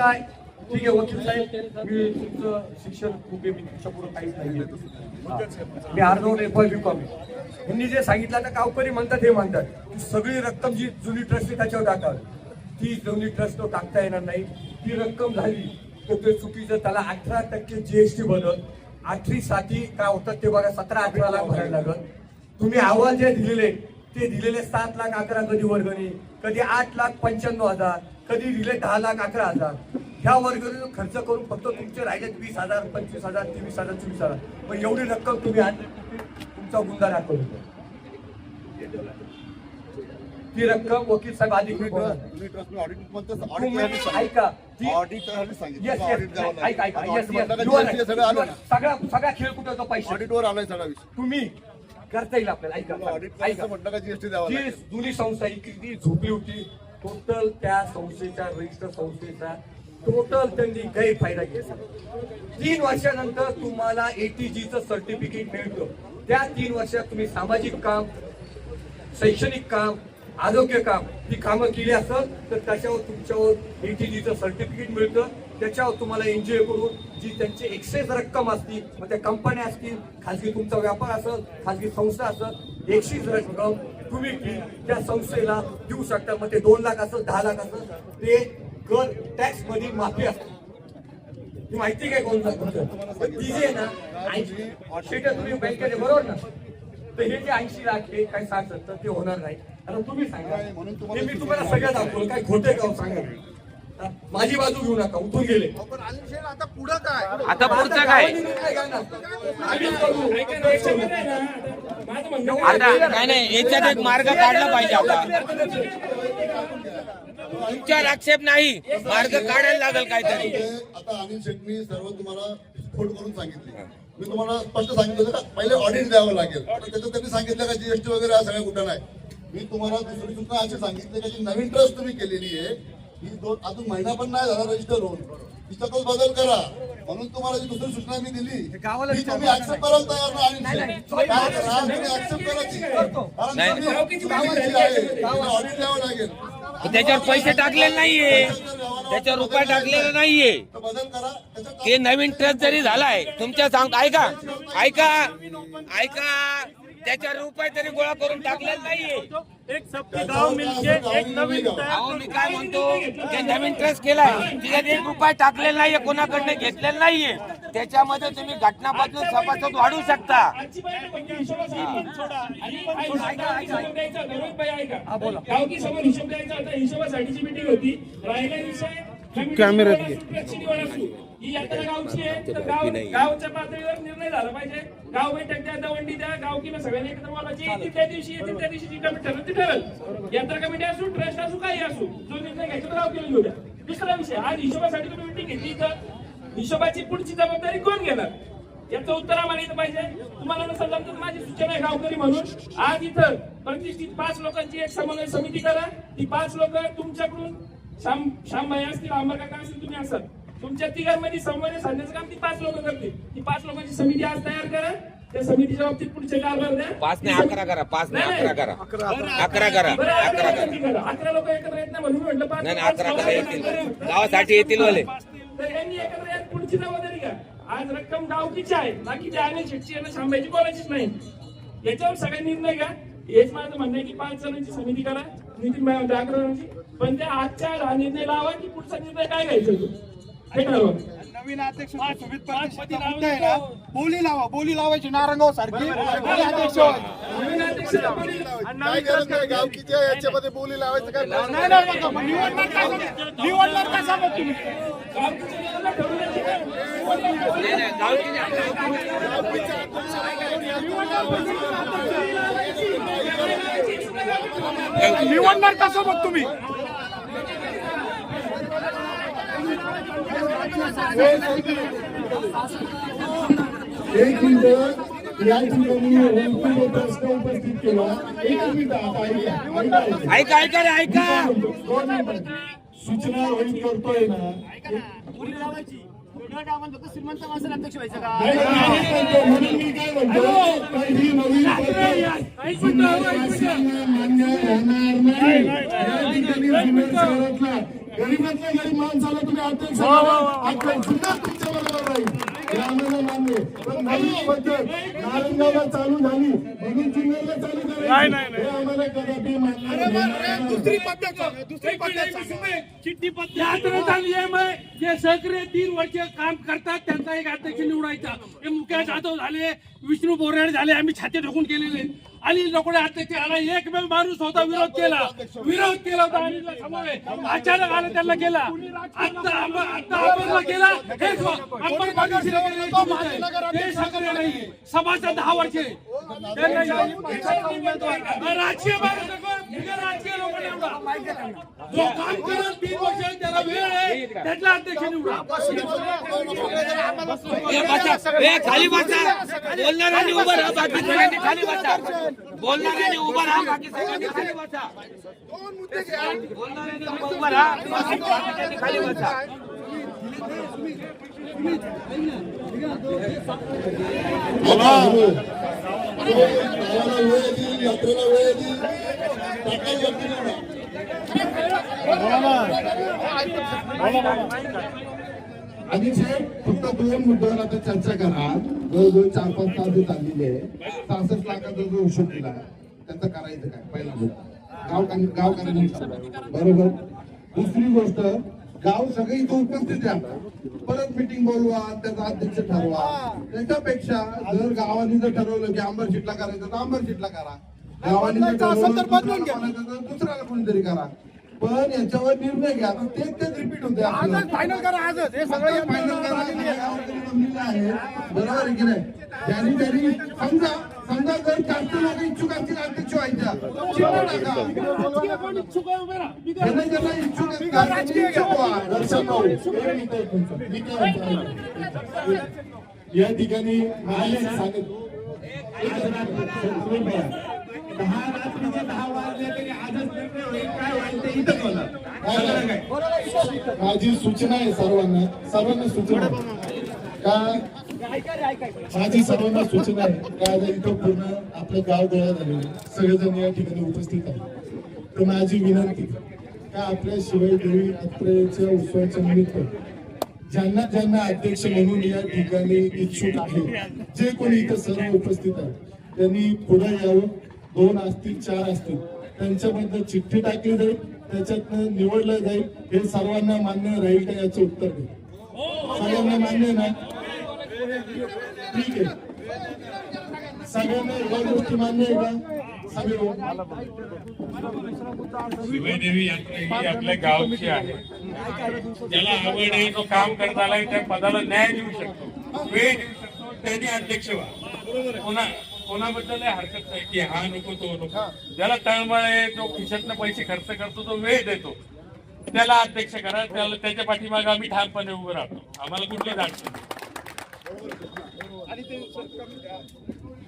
काय? ठीक आहे वकील साहेब मी तुमचं शिक्षण खूप आहे मी तुमच्यापुढे काहीच नाही मी अर्धवून एफ बी कॉम यांनी जे सांगितलं ना गावकरी म्हणतात हे म्हणतात की सगळी रक्कम जी जुनी ट्रस्ट त्याच्यावर टाकावी. ती जुनी ट्रस्ट टाकता येणार नाही. ती रक्कम झाली तर ते चुकीचं त्याला अठरा टक्के जीएसटी बदल आठवी साठी काय होतात ते बघा सतरा अठरा लाख भरायला लागत तुम्ही अहवाल जे दिलेले ते दिलेले सात लाख अकरा कधी वर्गणी कधी आठ लाख पंच्याण्णव हजार कधी दिले दहा लाख अकरा हजार. ह्या वर्गणी खर्च करून फक्त तुमचे राहिले वीस हजार पंचवीस हजार तेवीस हजार चोवीस हजार. मग एवढी रक्कम तुम्ही आणली तुमचा गुन्हा दाखवतो ती रक्कम वकील साहेब ऑडिट ऐका सगळं सगळा सगळा खेळ कुठे होतो? पैसे. ऑडिटवर आलाय सगळा तुम्ही करता येईल आपल्याला. ऐका जुनी संस्था किती झोपली होती. टोटल त्या संस्थेच्या रजिस्टर संस्थेचा टोटल त्यांनी गैरफायदा घेतला. तीन वर्षानंतर तुम्हाला एटीजीचं सर्टिफिकेट मिळतं. त्या तीन वर्षात तुम्ही सामाजिक काम शैक्षणिक काम आरोग्य काम ही कामं केली असत तर त्याच्यावर तुमच्यावर एटीजीचं सर्टिफिकेट मिळतं. त्याच्यावर तुम्हाला एनजीओ करून जी त्यांची एक्सेस रक्कम असती मग त्या कंपन्या असतील खाजगी तुमचा व्यापार असेल खाजगी संस्था असेल एक्सेस रक्कम तुम्ही ती त्या संस्थेला देऊ शकता? मग ते दोन लाख असेल दहा लाख असेल ते कर. टॅक्समध्ये माफी असते. ही माहिती काय कोण ती जी ना शेटर तुम्ही बँकेत बरोबर ना? तर हे जे ऐंशी लाख हे काय साठ सत्तर ते होणार नाही. आता तुम्ही सांगा. म्हणून मी तुम्हाला सगळ्यात दाखवलं. काय खोटे का हो सांगा? माझी बाजू घेऊ नका उठून गेले. पण अनिल शेठ आता पुढं काय? आता पुढचं काय. आता नाही नाही याच्यात एक मार्ग काढला पाहिजे आता तुमच्यावर आक्षेप नाही मार्ग काढायला लागेल काहीतरी. आता अनिल मी सर्व तुम्हाला स्फोट करून सांगितले. मी तुम्हाला स्पष्ट सांगितलं होतं पहिले ऑडिट द्यावं लागेल. त्याच्यात त्यांनी सांगितलं का जीएसटी वगैरे हा सगळ्या कुठं नाही? मी तुम्हाला दुसरी सूचना अशी सांगितली का जी नवीन ट्रस्ट तुम्ही केलेली आहे ही दोन अजून महिना पण नाही झाला रजिस्टर होऊन. तिच्यातच बदल करा. म्हणून तुम्हाला जी दुसरी सूचना मी दिली गावाला ती तुम्ही ऍक्सेप्ट करायला तयार नाही. अनिल शेठ. काय करा तुम्ही ऍक्सेप्ट करा ती कारण नाही. तुम्ही गावाची आहे. ऑडिट द्यावं लागेल. त्याच्यावर पैसे टाकलेले नाहीये. त्याच्यावर रुपये टाकलेले नाहीये. ते नवीन ट्रस्ट जरी झालाय तुमच्या सांग ऐका. ऐका. ऐका. त्याच्यावर रुपये तरी गोळा करून टाकलेले नाहीये. एक सबके गांव मिलके एक नवीन अहो मी काय म्हणतो? ते नवीन ट्रस्ट केलाय तिच्यात एक रुपये टाकलेला नाहीये कोणाकडनं घेतलेला नाहीये. त्याच्यामध्ये तुम्ही घटना बदलून सभासद वाढू शकता. गावकी समोर हिशोब द्यायचा होता हिशोबासाठीची मिटिंग होती. राहिला विषय कॅमेरा ही यात्रा गावची आहे तर गाव गावच्या पातळीवर निर्णय झाला पाहिजे. गाव बैठक द्या दवंडी द्या गाव किंवा सगळ्यांनी एकत्र बोलायची येतील त्या दिवशी येतील त्या दिवशी जी कमिटी ठरल ती ठरल. यात्रा कमिटी असू ट्रस्ट असू काही असू जो निर्णय घ्यायचा तो गाव दुसरा विषय आज हिशोबासाठी तुम्ही मिटिंग घेतली तर हिशोबाची पुढची जबाबदारी कोण घेणार? याचं उत्तर आम्हाला इथं पाहिजे. तुम्हाला नसेल तर माझी सूचना आहे गावकरी म्हणून. आज इथं प्रतिष्ठित पाच लोकांची एक समन्वय समिती करा. ती पाच लोक तुमच्याकडून श्याम श्यामभाई असतील आंबर काका असतील तुम्ही असाल तुमच्या तिघांमध्ये समन्वय साधण्याचं काम ती पाच लोक करतील ती पाच लोकांची समिती आज तयार करा. त्या समितीच्या बाबतीत पुढचे कारभार द्या. पाच ने अकरा करा पाच नाही, अकरा नाही. करा. अकरा करा अकरा करा. अकरा लोक एकत्र येत नाही म्हणून म्हटलं पाच नाही, नाही, अकरा करा येतील. गावासाठी येतील वाले. तर यांनी एकत्र यात पुढची जबाबदारी घ्या. आज रक्कम गावकीची आहे. बाकीची अनिल शेटची आणि शांबाईची कोणाचीच नाही. याच्यावर सगळे निर्णय घ्या. हेच माझं म्हणणं आहे की पाच जणांची समिती करा. नितीन भाई म्हणते अकरा जणांची. पण त्या आजच्या निर्णय लावा की पुढचा निर्णय काय घ्यायचा नवीन अध्यक्ष बोली लावा बोली लावायची नारंगाव सारखी. गावकीच्या याच्यामध्ये बोली लावायचं काय निवडणार कसा मग तुम्ही? निवडणार मग तुम्ही? एक मिनिट या ठिकाणी वैयक्तिक प्रश्न उपस्थित केला एक मिनिट आता ऐका ऐका, ऐका. रे ऐका दोन मिनिटं. सूचना रोहित करतोय ना श्रीमंत माणसाला अध्यक्ष व्हायचं का नाही, नाही, म्हणतो, म्हणून मी काय म्हणतो तर ही नवीन मान्य होणार नाही या ठिकाणी गरीबातल्या गरीब माणसाला तुम्ही अध्यक्ष अध्यक्ष सुद्धा तुमच्या बरोबर राहील हे आम्हाला मान्य. आहे. पण नवीन पद्धत नारायणगावला चालू झाली. म्हणून चालू करायची. हे आम्हाला कदापि मान्य नाही. दुसरी पद्धत दुसरी आहे. जे सहकारी तीन वर्ष काम करतात त्यांचा एक अध्यक्ष निवडायचा. हे मुख्य जाधव झाले विष्णू बोराडे झाले आम्ही छाती ठोकून केलेले. अनिल नकोडे अध्यक्ष आला. एकमेव माणूस होता विरोध केला. विरोध केला होता अनिलला समोर अचानक आला त्यांना केला आता आता अंबरला केला हे अंबर नाही समाजात दहा वर्षे. राजकीय माणूस नको, बिगर राजकीय लोक निवडा जो काम करेल तीन वर्ष त्याला वेळ आहे. त्यातला अध्यक्ष निवडा खाली बसा. बोलणाऱ्यांनी उभं राहा बाकी सगळ्यांनी खाली बसा. बोलणाऱ्यांनी उभं राहा बाकी सगळ्यांनी खाली बसा. बोलणाऱ्यांनी उभं राहा बाकी सगळ्यांनी खाली बसा. यात्रेला वेळ येईल टाकायला साहेब फक्त दोन मुद्द्यावर आता चर्चा करा जवळजवळ चार पाच तास जे चाललेले आहे सहासष्ट लाखाचा जो हिशोब केला त्याचं करायचं काय? पहिला मुद्दा. गाव गावकऱ्यांनी बरोबर? दुसरी गोष्ट गाव सगळे इथं उपस्थित आहे परत मिटिंग बोलवा त्याचा अध्यक्ष ठरवा. त्याच्यापेक्षा जर गावाने जर ठरवलं की आंबर शिटला करायचं तर आंबर शिटला करा. दुसऱ्याला कोणाचं तर दुसऱ्याला कोणीतरी करा पण याच्यावर निर्णय घ्या आता तेच तेच रिपीट होते आजच फायनल करा आजच हे सगळं फायनल करा जमलेलं आहे बरोबर आहे की नाही ज्यांनी त्यांनी समजा समजा जर जास्त लोक इच्छुक असतील अध्यक्ष व्हायच्या इच्छुक इच्छुक आहेत, त्यांनी इच्छुक म्हणतो? या ठिकाणी मला सांगितलं दहा रात्रीचे दहा वाजले तरी आजच निर्णय होईल काय व्हायचं ते इथंच होणार माझी सूचना आहे सर्वांना. सर्वांना सूचना आहे. का माझी सर्वांना सूचना आहे. का आज इथं पूर्ण आपलं गाव गोळा झालेलं सगळेजण या ठिकाणी उपस्थित आहे तर माझी विनंती का आपल्या शिवाय देवी यात्रेच्या उत्सवाच्या निमित्त ज्यांना ज्यांना अध्यक्ष म्हणून या ठिकाणी इच्छुक आहेत जे कोणी इथं सर्व उपस्थित आहेत त्यांनी पुढे यावं. दोन असतील चार असतील त्यांच्याबद्दल चिठ्ठी टाकली जाईल त्याच्यातनं निवडलं जाईल. हे सर्वांना मान्य राहील का याचं उत्तर दे. सगळ्यांना मान्य ना? ठीक आहे. सगळ्यांना या गोष्टी मान्य आहे का? सगळे हो. यात्रा ही आपल्या गावची आहे. ज्याला आवड आहे तो काम करत आलाय त्या पदाला न्याय देऊ शकतो. वेळ देऊ शकतो. त्यांनी अध्यक्ष व्हा. कोणा कोणाबद्दल हरकत नाही. की हा नको तो नको. ज्याला तळमळ आहे तो खिशातनं पैसे खर्च करतो तो वेळ देतो. त्याला अध्यक्ष करा त्याला त्याच्या पाठीमागे आम्ही ठामपणे उभं राहतो. आम्हाला अडचण नाही.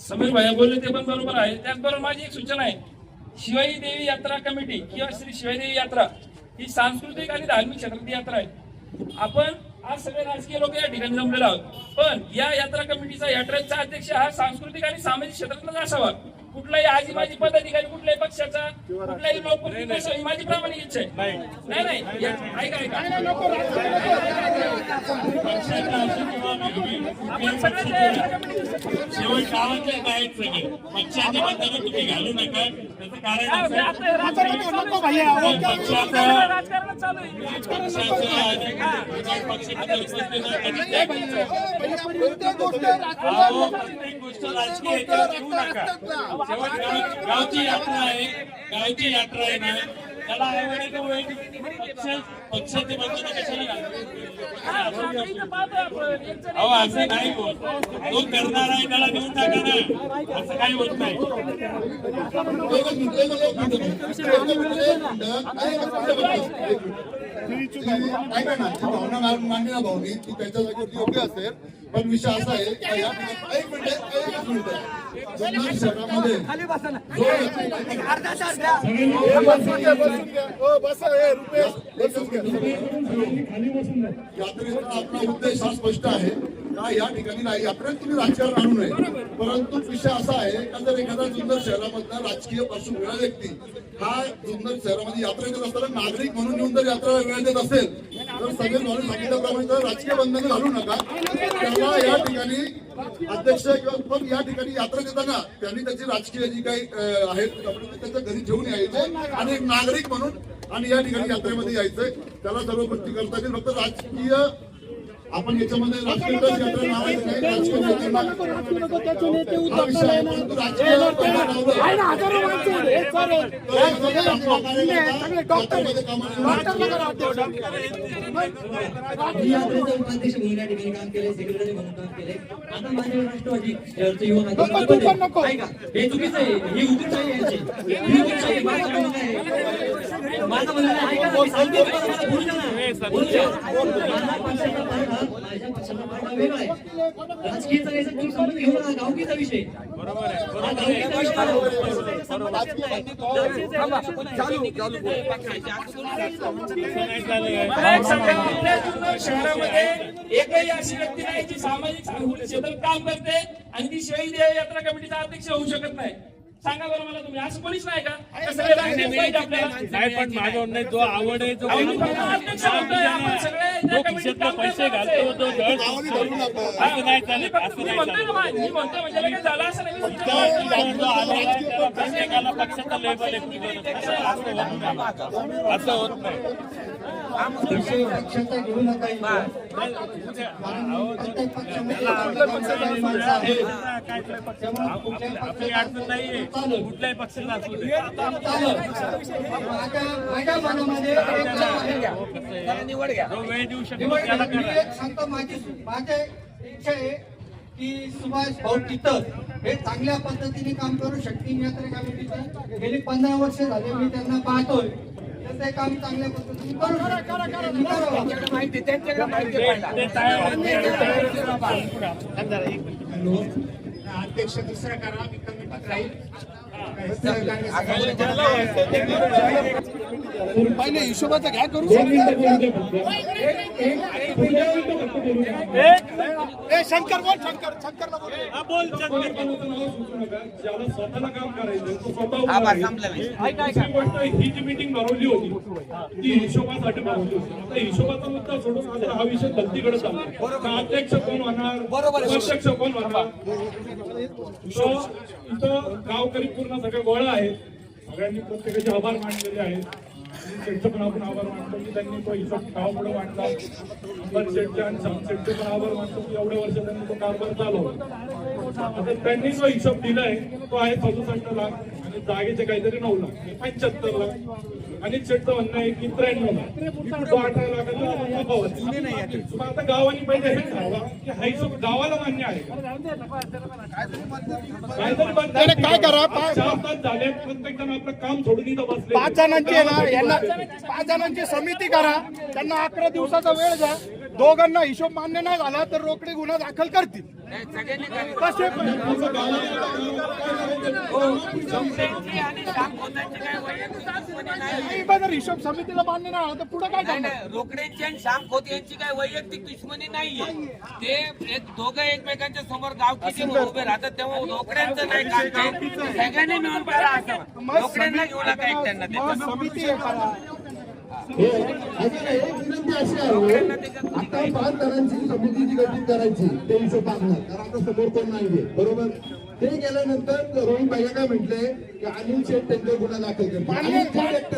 समीर भाई बोलले ते पण बरोबर आहे. त्याचबरोबर माझी एक सूचना आहे. शिवाई देवी यात्रा कमिटी किंवा श्री शिवाई देवी यात्रा ही सांस्कृतिक आणि धार्मिक क्षेत्रातली यात्रा आहे. आपण आज सगळे राजकीय लोक या ठिकाणी जमलेलो आहोत. पण या यात्रा कमिटीचा यात्रेचा अध्यक्ष हा सांस्कृतिक आणि सामाजिक क्षेत्रातलाच असावा. कुठलाही आजी माझी पदाधिकारी कुठल्याही पक्षाचा कुठल्याही लोकप्रतिनिधी ही माझी प्रामाणिक इच्छा आहे. नाही. नाही या- ऐका ऐका. काय गोष्ट राजकीय घेऊ नका शेवट गावची यात्रा आहे गावची यात्रा आहे ना त्याला पक्ष पक्षाचे बंधन कशाला घालतो? अहो असं नाही बोल तो करणार आहे त्याला देऊन टाका ना असं काही होत नाही भावना मांडली ना भाऊनी ती त्याच्या जागेवरती योग्य असेल पण विषय असा आहे एक मिनिट शहरामध्ये आपला उद्देश हा स्पष्ट आहे. का या ठिकाणी नाही. यात्रेत तुम्ही राजकारण आणू नये. परंतु विषय असा आहे का जर एखादा जुन्नर शहरामधला राजकीय पार्श्वभूमी व्यक्ती हा जुन्नर शहरामध्ये यात्रा येत असताना नागरिक म्हणून येऊन जर यात्रा वेळ देत असेल तर सगळे म्हणून सांगितल्याप्रमाणे राजकीय बंधन घालू नका. त्याला या ठिकाणी अध्यक्ष किंवा पण या ठिकाणी यात्रा देताना त्यांनी त्याची राजकीय जी काही आहेत त्यांच्या त्याच्या घरी ठेवून यायचे आणि एक नागरिक म्हणून आणि या ठिकाणी यात्रेमध्ये यायचंय. त्याला सर्व गोष्टी करता येईल फक्त राजकीय आपण याच्यामध्ये. मी उपाध्यक्ष म्हणून या ठिकाणी काम केले सेक्रेटरी म्हणून काम केले आता माझे राष्ट्रवादी युवक हे चुकीचं आहे. ही हुकूमशाही यांची. ही हुकूमशाही म्हणणं आहे. माझं म्हणणं आहे. ऐका ना, मी सांगतो गावकीचा विषय शहरामध्ये एकही अशी व्यक्ती नाही जी सामाजिक काम करते आणि ती शहीद यात्रा कमिटीचा अध्यक्ष होऊ शकत नाही सांगा बरं मला तुम्ही असं कोणीच नाही का सगळे राजकीय पाहिजे आपल्याला नाही पण माझं म्हणणं जो आवड आहे जो मी फक्त अध्यक्ष म्हणतोय, आपण सगळे त्या कमिटीत काम पैसे घालतो तो असं नाही चालत असं मी नाही म्हणतोय चालत मा- मी म्हणतोय म्हणजे झालं असं नाही मी जो आलेला आहे, त्याला प्रत्येकाला पक्षाचा लेबल आहे असं होत नाही. असं होत नाही विषय पक्षाचा घेऊ नका. प्रत्येक पक्षामध्ये कुठल्याही पक्षाला वेळ देऊ शकतो एक सांगतो माझी इच्छा आहे की सुभाष भाऊ टितर हे चांगल्या पद्धतीने काम करू शकतील यात्रा कमिटीचे गेली पंधरा वर्ष झाले मी त्यांना पाहतोय ते काम चांगल्या पद्धतीने करू शकतील. त्यांनी करावं. माहिती त्यांच्याकडे माहिती पाहिजे ते तयार अध्यक्ष दुसरा करा. मी कमिटीत राहील पहिले हिशोबाचं घ्या करू. ए शंकर बोल शंकर शंकरला बोल. स्वतःला काम करायचं तो स्वतः हा ही जी मिटिंग भरवली होती ती हिशोबासाठी भरवली होती. आता हिशोबाचा मुद्दा सोडून आता हा विषय गलतीकडे चालला अध्यक्ष कोण होणार? बरोबर. अध्यक्ष कोण होणार? तो इथं गावकरी पूर्ण सगळे गोळा आहेत. सगळ्यांनी प्रत्येकाचे आभार मानलेले आहेत. आणि त्यांचं पण आपण आभार मानतो की त्यांनी तो हिशोब गावापुढे मांडला अंबर शेठचे आणि श्याम शेठचे पण आभार मानतो की एवढ्या वर्ष त्यांनी तो कारभार चालवला. आता त्यांनी जो हिशोब दिलाय तो आहे सदुसष्ट लाख आणि जागेचे काहीतरी नऊ लाख पंच्याहत्तर लाख. आणि शेठचं म्हणणं आहे की त्र्याण्णव अठरा लाखाचा आता गावाने पहिले हे ठरवा की हा हिशोब गावाला मान्य आहे. काय करा? चार तास झाले प्रत्येक जण आपलं काम सोडून इथं बसले जणांची पाच जणांची समिती करा. त्यांना अकरा दिवसाचा वेळ द्या. दोघांना हिशोब मान्य नाही झाला तर रोकडे गुन्हा दाखल करतील. कसे पण हिशोब समितीला मान्य नाही झाला तर पुढे काय करणार? नाही रोकड्यांची आणि श्याम खोत यांची काय वैयक्तिक दुश्मनी नाहीये. ते एक दोघं एकमेकांच्या समोर गावकी जेव्हा उभे राहतात तेव्हा रोकड्यांचं नाही काम ते सगळ्यांनी मिळून करा असं. रोकड्यांना घेऊ नका एक त्यांना समिती- विनंती अशी आहे आता पाच जणांची समितीची गठीत करायची ते हिशोब मागणार कारण आता समोर कोण नाहीये बरोबर? ते गेल्यानंतर रोहित भाई काय म्हटले की अनिल शेठ त्यांच्यावर गुन्हा दाखल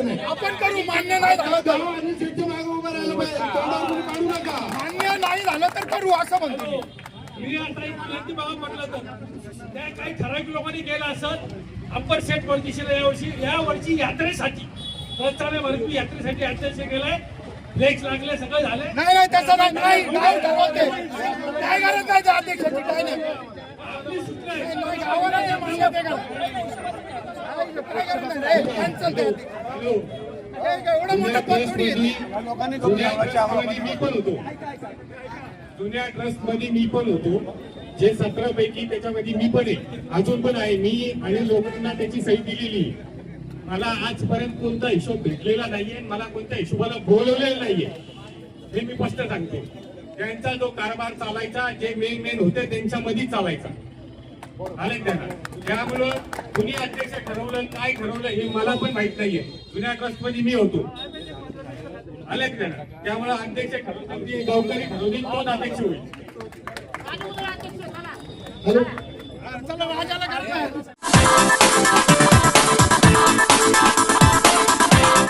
नाही. आपण करू मान्य नाही. झालं अनिल शेठच्या मागे उभं राहिलं पाहिजे काढू नका. मान्य नाही झालं तर करू असं म्हणतो मी. आता एक विनंती बघा म्हटलं तर त्या काही ठराविक लोकांनी केलं असत अप्पर सेट यावर्षी या वर्षी यात्रेसाठी. प्रस्थाने भरपूर यात्रेसाठी अध्यक्ष केलाय फ्लेक्स लागले सगळं झालंय नाही नाही तसं नाही नाही नाही ठरवत ते. काय गरज नाही त्या अध्यक्षाची काय नाही आपली सूत्र आहे. नाही, नाही, गावाला ते म्हणलं ते करा. काय- काय गरज नाही रे, cancel ते अध्यक्ष. हे काय एवढं मोठं पद थोडी आहे. जुन्या ट्रस्टमध्ये मी पण होतो जुन्या ट्रस्टमध्ये मी पण होतो जे सतरा पैकी त्याच्यामध्ये मी पण आहे अजून पण आहे मी आणि लोकांना त्याची सही दिलेली आहे. मला आजपर्यंत कोणता हिशोब भेटलेला नाहीये आणि मला कोणत्या हिशोबाला बोलवलेलं नाहीये. हे मी स्पष्ट सांगतो. त्यांचा जो कारभार चालायचा जे मेन मेन होते त्यांच्यामध्ये चालायचा. आलं त्यांना त्यामुळं कुणी अध्यक्ष ठरवलं काय ठरवलं हे मला पण माहीत नाहीये. जुन्या ट्रस्टमध्ये मी होतो. आलं त्यांना त्यामुळं अध्यक्ष ठरवून जे गावकरी ठरवतील तोच अध्यक्ष होईल. हॅलो. चला राजाला Thank you.